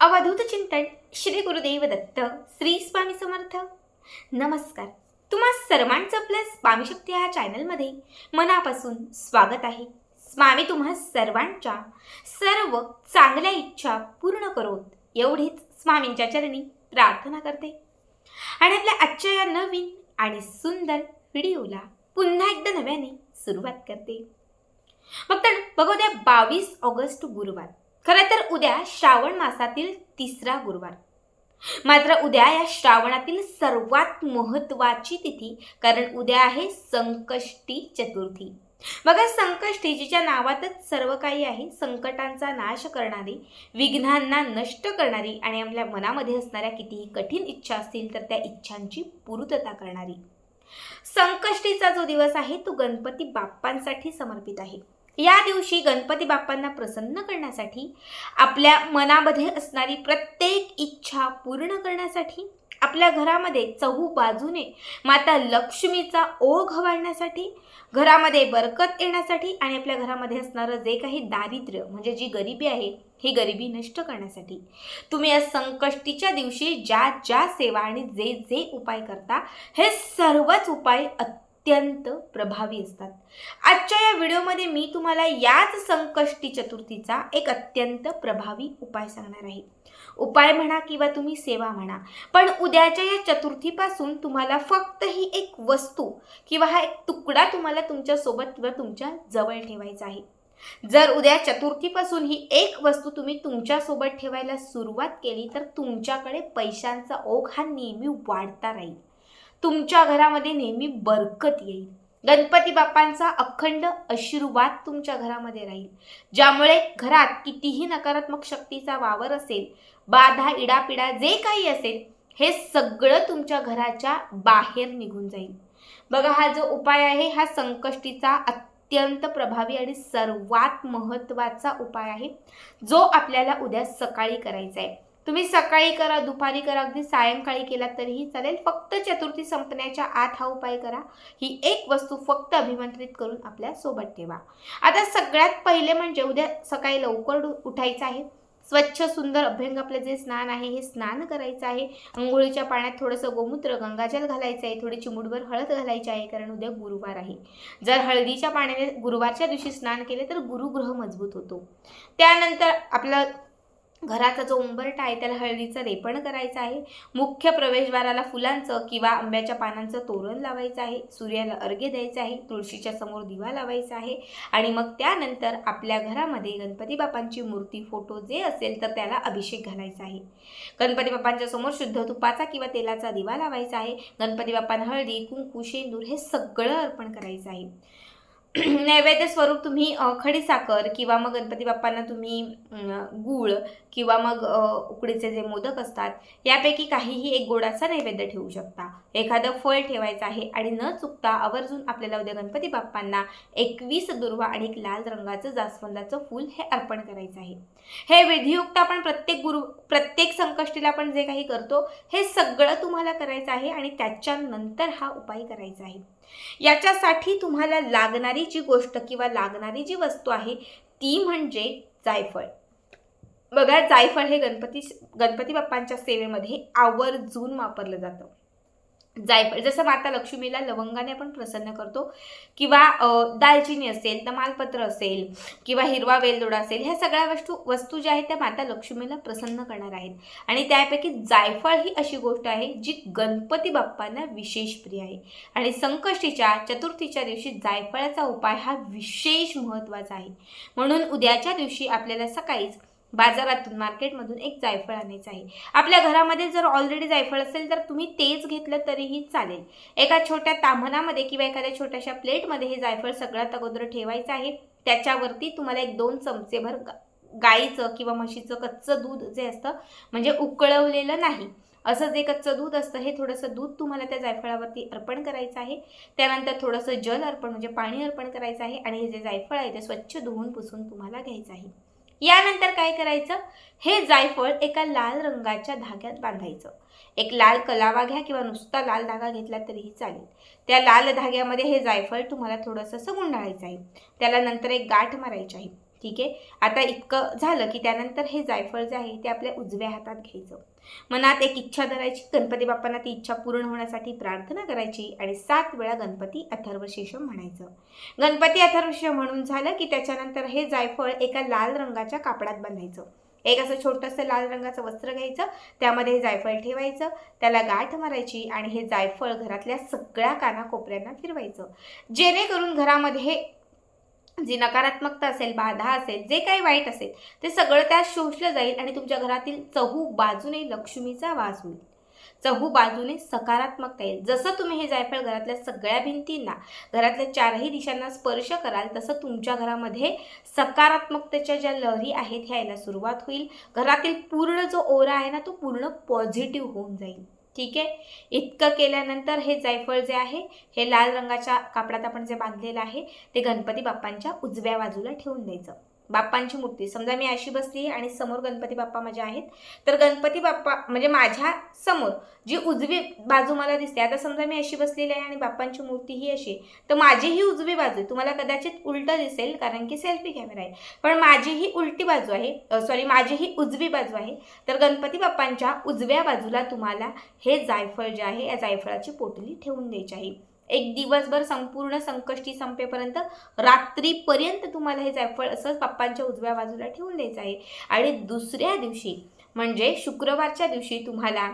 अवधूत चिंतन श्री गुरुदेव दत्त श्री स्वामी समर्थ. नमस्कार. तुम्हा सर्वांचं आपल्या स्वामी शक्ती ह्या चॅनलमध्ये मनापासून स्वागत आहे. स्वामी तुम्हा सर्वांच्या सर्व चांगल्या इच्छा पूर्ण करोत एवढीच स्वामींच्या चरणी प्रार्थना करते. आणि आपल्या आजच्या या नवीन आणि सुंदर व्हिडिओला पुन्हा एकदा नव्याने सुरुवात करते. मग तर बघू द्या बावीस ऑगस्ट गुरुवार. खरं तर उद्या श्रावण मासातील तिसरा गुरुवार. मात्र उद्या या श्रावणातील सर्वात महत्त्वाची तिथी कारण उद्या आहे संकष्टी चतुर्थी. बघा संकष्टी जिच्या नावातच सर्व काही आहे संकटांचा नाश करणारी विघ्नांना नष्ट करणारी आणि आपल्या मनामध्ये असणाऱ्या कितीही कठीण इच्छा असतील तर त्या इच्छांची पूर्तता करणारी. संकष्टीचा जो दिवस आहे तो गणपती बाप्पांसाठी समर्पित आहे. या दिवशी गणपती बाप्पांना प्रसन्न करण्यासाठी आपल्या मनामध्ये असणारी प्रत्येक इच्छा पूर्ण करण्यासाठी आपल्या घरामध्ये चहू बाजूने माता लक्ष्मीचा ओघ वाढण्यासाठी घरामध्ये बरकत येण्यासाठी आणि आपल्या घरामध्ये असणारं जे काही दारिद्र्य म्हणजे जी गरिबी आहे ही गरिबी नष्ट करण्यासाठी तुम्ही या संकष्टीच्या दिवशी ज्या ज्या सेवा आणि जे जे उपाय करता हे सर्वच उपाय अत्यंत अत्यंत प्रभावी असतात. आजच्या या व्हिडिओमध्ये मी तुम्हाला याच संकष्टी चतुर्थीचा एक अत्यंत प्रभावी उपाय सांगणार आहे. उपाय म्हणा किंवा तुम्ही सेवा म्हणा पण उद्याच्या या चतुर्थीपासून तुम्हाला फक्त ही एक वस्तू किंवा हा एक तुकडा तुम्हाला तुमच्यासोबत किंवा तुमच्या जवळ ठेवायचा आहे. जर उद्या चतुर्थीपासून ही एक वस्तू तुम्ही तुमच्यासोबत ठेवायला सुरुवात केली तर तुमच्याकडे पैशांचा ओघ हा नेहमी वाढता राहील. तुमच्या घरामध्ये नेहमी बरकत येईल. गणपती बाप्पांचा अखंड आशीर्वाद तुमच्या घरामध्ये राहील. ज्यामुळे घरात कितीही नकारात्मक शक्तीचा वावर असेल बाधा इडापिडा जे काही असेल हे सगळं तुमच्या घराच्या बाहेर निघून जाईल. बघा हा जो उपाय आहे हा संकष्टीचा अत्यंत प्रभावी आणि सर्वात महत्त्वाचा उपाय आहे जो आपल्याला उद्या सकाळी करायचा आहे. तुम्ही सकाळी करा दुपारी करा अगदी सायंकाळी केला तरीही चालेल. फक्त चतुर्थी संपण्याच्या आत हा उपाय करा. ही एक वस्तू फक्त अभिमंत्रित करून आपल्यासोबत ठेवा. आता सगळ्यात पहिले म्हणजे उद्या सकाळी लवकर उ- उठायचं आहे. स्वच्छ सुंदर अभ्यंग आपलं जे स्नान आहे हे स्नान करायचं आहे. अंघोळीच्या पाण्यात थोडंसं गोमूत्र गंगाजल घालायचं आहे. थोडी चिमुडभर हळद घालायची आहे कारण उद्या गुरुवार आहे. जर हळदीच्या पाण्याने गुरुवारच्या दिवशी स्नान केले तर गुरुग्रह मजबूत होतो. त्यानंतर आपलं घराचा जो उंबरटा आहे त्याला हळदीचं रेपण करायचं आहे. मुख्य प्रवेशद्वाराला फुलांचं किंवा आंब्याच्या पानांचं तोरण लावायचं आहे. सूर्याला अर्घ्य द्यायचं आहे. तुळशीच्या समोर दिवा लावायचा आहे. आणि मग त्यानंतर आपल्या घरामध्ये गणपती बाप्पांची मूर्ती फोटो जे असेल तर त्याला अभिषेक घालायचा आहे. गणपती बाप्पांच्या समोर शुद्ध तुपाचा किंवा तेलाचा दिवा लावायचा आहे. गणपती बाप्पांना हळदी कुंकू शेंदूर हे सगळं अर्पण करायचं आहे. नैवेद्य स्वरूप तुम्ही खडीसाखर किंवा मग गणपती बाप्पांना तुम्ही गूळ किंवा मग उकडीचे जे मोदक असतात यापैकी काहीही एक गोडाचा नैवेद्य ठेवू शकता. एखादं फळ ठेवायचं आहे आणि न चुकता आवर्जून आपल्याला उद्या गणपती बाप्पांना एकवीस दुर्वा आणि एक लाल रंगाचं जास्वंदाचं फूल हे अर्पण करायचं आहे. हे विधियुक्त आपण प्रत्येक गुरु प्रत्येक संकष्टीला आपण जे काही करतो हे सगळं तुम्हाला करायचं आहे आणि त्याच्यानंतर हा उपाय करायचा आहे. याच्यासाठी तुम्हाला लागणारी जी गोष्ट किंवा लागणारी जी वस्तू आहे ती म्हणजे जायफळ. बघा जायफळ हे गणपती गणपती बाप्पांच्या सेवेमध्ये आवर्जून वापरलं जातं. जायफळ जसं माता लक्ष्मीला लवंगाने आपण प्रसन्न करतो किंवा दालचिनी असेल तमालपत्र असेल किंवा हिरवा वेलदोडा असेल ह्या सगळ्या वस्तू वस्तू ज्या आहेत त्या माता लक्ष्मीला प्रसन्न करणार आहेत. आणि त्यापैकी जायफळ ही अशी गोष्ट आहे जी गणपती बाप्पांना विशेष प्रिय आहे. आणि संकष्टीच्या चतुर्थीच्या दिवशी जायफळाचा उपाय हा विशेष महत्त्वाचा आहे. म्हणून उद्याच्या दिवशी आपल्याला सकाळीच बाजारातून मार्केटमधून एक जायफळ आणायचं आहे. आपल्या घरामध्ये जर ऑलरेडी जायफळ असेल तर तुम्ही तेच घेतलं तरीही चालेल. एका छोट्या ताम्हणामध्ये किंवा एखाद्या छोट्याशा प्लेटमध्ये हे जायफळ सगळ्यात अगोदर ठेवायचं आहे. त्याच्यावरती तुम्हाला एक दोन चमचेभर गाईचं किंवा म्हशीचं कच्चं दूध जे असतं म्हणजे उकळवलेलं नाही. असं जे कच्चं दूध असतं हे थोडंसं दूध तुम्हाला त्या जायफळावरती अर्पण करायचं आहे. त्यानंतर थोडंसं जल अर्पण म्हणजे पाणी अर्पण करायचं आहे. आणि हे जे जायफळ आहे ते स्वच्छ धुवून पुसून तुम्हाला घ्यायचं आहे. यानंतर काय करायचं? हे जायफळ एका लाल रंगाच्या धाग्यात बांधायचं. एक लाल कलावा घ्या किंवा नुसता लाल धागा घेतला तरीही चालेल. त्या लाल धाग्यामध्ये हे जायफळ तुम्हाला थोडंसं असं गुंडाळायचं आहे. त्याला नंतर एक गाठ मारायची आहे. ठीक आहे? आता इतकं झालं की त्यानंतर हे जायफळ जे आहे ते आपल्या उजव्या हातात घ्यायचं. मनात एक इच्छा धरायची गणपती बाप्पांना ती इच्छा पूर्ण होण्यासाठी प्रार्थना करायची आणि सात वेळा गणपती अथर्वशीर्षम म्हणायचं. गणपती अथर्वशीर्षम म्हणून झालं की त्याच्यानंतर हे जायफळ एका लाल रंगाच्या कापडात बांधायचं. एक असं छोटंसं लाल रंगाचं वस्त्र घ्यायचं त्यामध्ये हे जायफळ ठेवायचं त्याला गाठ मारायची आणि हे जायफळ घरातल्या सगळ्या कानाकोपऱ्यांना फिरवायचं. जेणेकरून घरामध्ये जी नकारात्मकता असेल बाधा असेल जे काही वाईट असेल ते सगळं त्यात शोषलं जाईल आणि तुमच्या घरातील चहू बाजूने लक्ष्मीचा वास होईल. चहू बाजूने सकारात्मकता येईल. जसं तुम्ही हे जायफळ घरातल्या सगळ्या भिंतींना घरातल्या चारही दिशांना स्पर्श कराल तसं तुमच्या घरामध्ये सकारात्मकतेच्या ज्या लहरी आहेत ह्या यायला सुरुवात होईल. घरातील पूर्ण जो ओरा आहे ना तो पूर्ण पॉझिटिव्ह होऊन जाईल. ठीक आहे? इतकं केल्यानंतर हे जायफळ जे आहे हे लाल रंगाच्या कापडात आपण जे बांधलेलं आहे ते गणपती बाप्पांच्या उजव्या बाजूला ठेवून द्यायचं. बाप्पांची मूर्ती. समजा मी अशी बसली आणि समोर गणपती बाप्पा माझे आहेत. तर गणपती बाप्पा म्हणजे माझ्यासमोर जी उजवी बाजू मला दिसते. आता समजा मी अशी बसलेली आहे आणि बाप्पांची मूर्ती ही अशी आहे, तर माझी ही उजवी बाजू आहे. तुम्हाला कदाचित उलटं दिसेल कारण की सेल्फी कॅमेरा आहे. पण माझी ही उलटी बाजू आहे. सॉरी माझी ही उजवी बाजू आहे. तर गणपती बाप्पांच्या उजव्या बाजूला तुम्हाला हे जायफळ जे आहे या जायफळाची पोटली ठेवून द्यायची आहे. एक दिवसभर संपूर्ण संकष्टी संपेपर्यंत रात्रीपर्यंत तुम्हाला हे जायफळ असंच पप्पांच्या उजव्या बाजूला ठेवून द्यायचं आहे. आणि दुसऱ्या दिवशी म्हणजे शुक्रवारच्या दिवशी तुम्हाला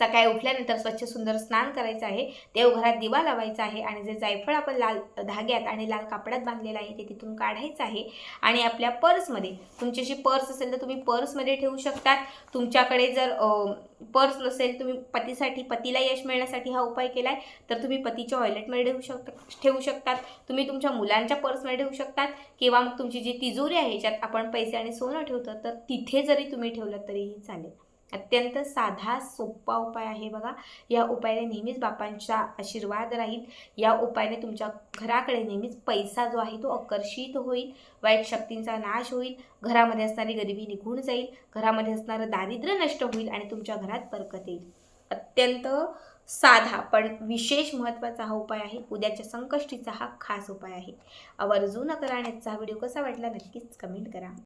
सकाळी उठल्यानंतर स्वच्छ सुंदर स्नान करायचं आहे देवघरात दिवा लावायचा आहे आणि जे जायफळ आपण लाल धाग्यात आणि लाल कापडात बांधलेलं आहे ते तिथून काढायचं आहे आणि आपल्या पर्समध्ये तुमची जी पर्स असेल तर तुम्ही पर्समध्ये ठेवू शकतात. तुमच्याकडे जर पर्स नसेल तुम्ही पतीसाठी पतीला यश मिळण्यासाठी हा उपाय केला आहे तर तुम्ही पतीच्या वॉयलेटमध्ये ठेवू शकता ठेवू शकतात. तुम्ही तुमच्या मुलांच्या पर्समध्ये ठेवू शकतात किंवा मग तुमची जी तिजोरी आहे ज्यात आपण पैसे आणि सोनं ठेवतो तर तिथे जरी तुम्ही ठेवलं तरीही चालेल. अत्यंत साधा सोपा उपाय आहे बघा. या उपायाने नेहमीच बापांचा आशीर्वाद राहील. या उपायाने तुमच्या घराकडे नेहमीच पैसा जो आहे तो आकर्षित होईल. वाईट शक्तींचा नाश होईल. घरामध्ये असणारी गरिबी निघून जाईल. घरामध्ये असणारं दारिद्र्य नष्ट होईल आणि तुमच्या घरात बरकत येईल. अत्यंत साधा पण विशेष महत्त्वाचा हा उपाय आहे. उद्याच्या संकष्टीचा हा खास उपाय आहे. आवर्जून करा आणि आजचा व्हिडिओ कसा वाटला नक्कीच कमेंट करा.